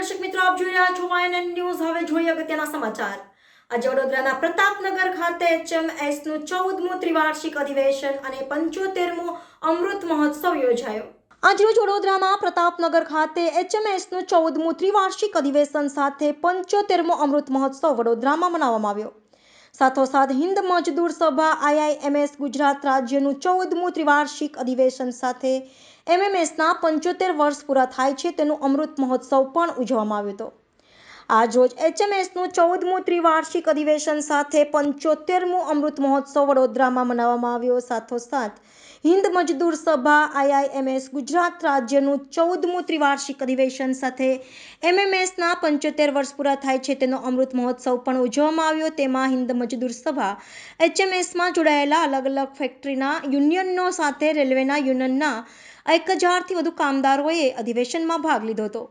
દર્શક મિત્રો, આપ જોઈ રહ્યા છો વાયએનએન ન્યૂઝ હવે જોઈએ અગત્યના સમાચાર. આજે વડોદરાના પ્રતાપનગર ખાતે એચએમએસનું ચૌદમું ત્રિવાર્ષિક અધિવેશન અને પંચોતેરમો અમૃત મહોત્સવ યોજાયો. આજરોજ વડોદરામાં પ્રતાપનગર ખાતે એચએમએસનું ચૌદમું ત્રિવાર્ષિક અધિવેશન સાથે પંચોતેરમો અમૃત મહોત્સવ વડોદરામાં મનાવવામાં આવ્યો. સાથોસાથ હિન્દ મજદૂર સભા આઈઆઈએમએસ ગુજરાત રાજ્યનું ચૌદમું ત્રિવાર્ષિક અધિવેશન સાથે એમએમએસના પંચોતેર વર્ષ પૂરા થાય છે તેનું અમૃત મહોત્સવ પણ ઉજવવામાં આવ્યો હતો. આજરોજ એચએમએસનું ચૌદમું ત્રિવાર્ષિક અધિવેશન સાથે પંચોતેરમું અમૃત મહોત્સવ વડોદરામાં મનાવવામાં આવ્યો. સાથોસાથ હિન્દ મજદૂર સભા આઈઆઈએમએસ ગુજરાત રાજ્યનું ચૌદમું ત્રિવાર્ષિક અધિવેશન સાથે એમએમએસના પંચોતેર વર્ષ પૂરા થાય છે તેનો અમૃત મહોત્સવ પણ ઉજવવામાં આવ્યો. તેમાં હિન્દ મજદૂર સભા એચએમએસમાં જોડાયેલા અલગ અલગ ફેક્ટરીના યુનિયનો સાથે રેલવેના યુનિયનના એક હજારથી વધુ કામદારોએ અધિવેશનમાં ભાગ લીધો હતો.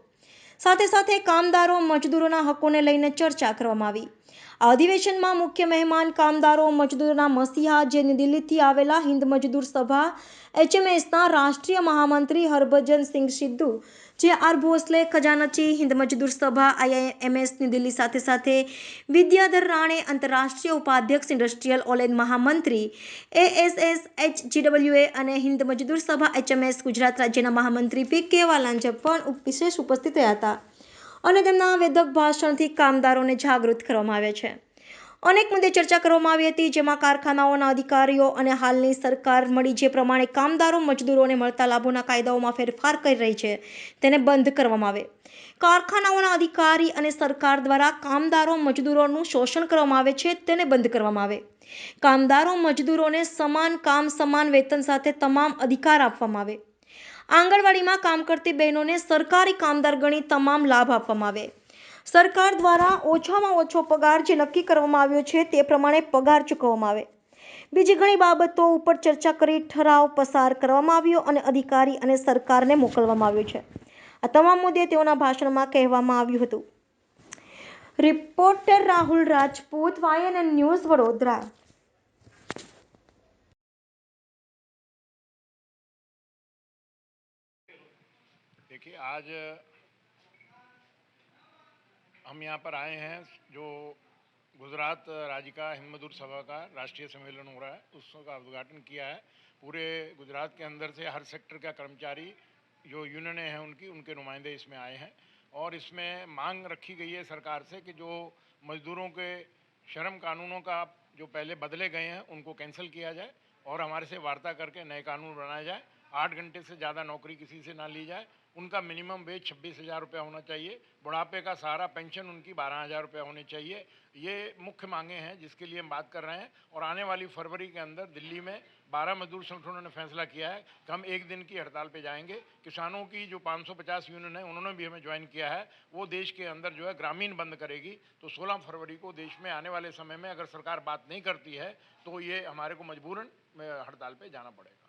સાથે સાથે કામદારો મજદૂરોના હકોને લઈને ચર્ચા કરવામાં આવી. આ અધિવેશનમાં મુખ્ય મહેમાન કામદારો મજદૂરના મસીહા, જેની દિલ્હીથી આવેલા હિન્દ મજદૂર સભા, એચએમએસના રાષ્ટ્રીય મહામંત્રી હરભજન સિંઘ સિદ્ધુ, જે આર ભોસલે, ખજાનચી હિન્દ મજદૂર સભા આઈઆઈએમએસની દિલ્હી સાથે સાથે વિદ્યાધર રાણે આંતરરાષ્ટ્રીય ઉપાધ્યક્ષ ઇન્ડસ્ટ્રીયલ ઓલેન મહામંત્રી એએસએસ એચ જીડબલ્યુએ અને હિન્દ મજદૂર સભા, એચએમએસ ગુજરાત રાજ્યના મહામંત્રી પી કે વાલાંજપ પણ વિશેષ ઉપસ્થિત રહ્યા હતા. અને તેમના વેદક ભાષણથી કામદારોને જાગૃત કરવામાં આવે છે. અનેક મુદ્દે ચર્ચા કરવામાં આવી હતી, જેમાં કારખાનાઓના અધિકારીઓ અને હાલની સરકાર મળી જે પ્રમાણે કામદારો મજદૂરોને મળતા લાભોના કાયદાઓમાં ફેરફાર કરી રહી છે, તેને બંધ કરવામાં આવે. કારખાનાઓના અધિકારી અને સરકાર દ્વારા કામદારો, મજદૂરોનું શોષણ કરવામાં આવે છે, તેને બંધ કરવામાં આવે. કામદારો, મજદૂરોને સમાન કામ, સમાન વેતન સાથે તમામ અધિકાર આપવામાં આવે. આંગણવાડીમાં કામ કરતી બહેનોને સરકારી કામદાર ગણી તમામ લાભ આપવામાં આવે. સરકાર દ્વારા ઓછામાં ઓછો પગાર જે નક્કી કરવામાં આવ્યો છે તે પ્રમાણે પગાર ચૂકવવામાં આવે. બીજી ઘણી બાબતો ઉપર ચર્ચા કરી ઠરાવ પસાર કરવામાં આવ્યો અને અધિકારી અને સરકારને મોકલવામાં આવ્યો છે. આ તમામ મુદ્દે તેઓના ભાષણમાં કહેવામાં આવ્યું હતું. Reporter Rahul Rajput, YNN news Vadodara. देखिए, आज, हम यहाँ पर आए हैं, जो गुजरात राज्य का हिंद मजदूर सभा का राष्ट्रीय सम्मेलन हो रहा है, उसका उद्घाटन किया है। पूरे गुजरात के अंदर से हर सेक्टर का कर्मचारी जो यूनियनें हैं, उनकी, उनके नुमाइंदे इसमें आए हैं। और इसमें मांग रखी गई है सरकार से कि जो मजदूरों के श्रम कानूनों का जो पहले बदले गए हैं, उनको कैंसिल किया जाए और हमारे से वार्ता करके नए कानून बनाए जाए। आठ घंटे से ज़्यादा नौकरी किसी से ना ली जाए। उनका मिनिमम वेज छब्बीस हज़ार रुपया होना चाहिए। बुढ़ापे का सारा पेंशन उनकी बारह हज़ार रुपया होनी चाहिए। ये मुख्य मांगे हैं जिसके लिए हम बात कर रहे हैं और आने वाली फरवरी के अंदर दिल्ली में बारह मजदूर संगठनों ने फैसला किया है कि हम एक दिन की हड़ताल पे जाएँगे। किसानों की जो 550 यूनियन है, उन्होंने भी हमें ज्वाइन किया है। वो देश के अंदर जो है ग्रामीण बंद करेगी। तो 16 फरवरी को देश में आने वाले समय में अगर सरकार बात नहीं करती है तो ये हमारे को मजबूरन हड़ताल पर जाना पड़ेगा।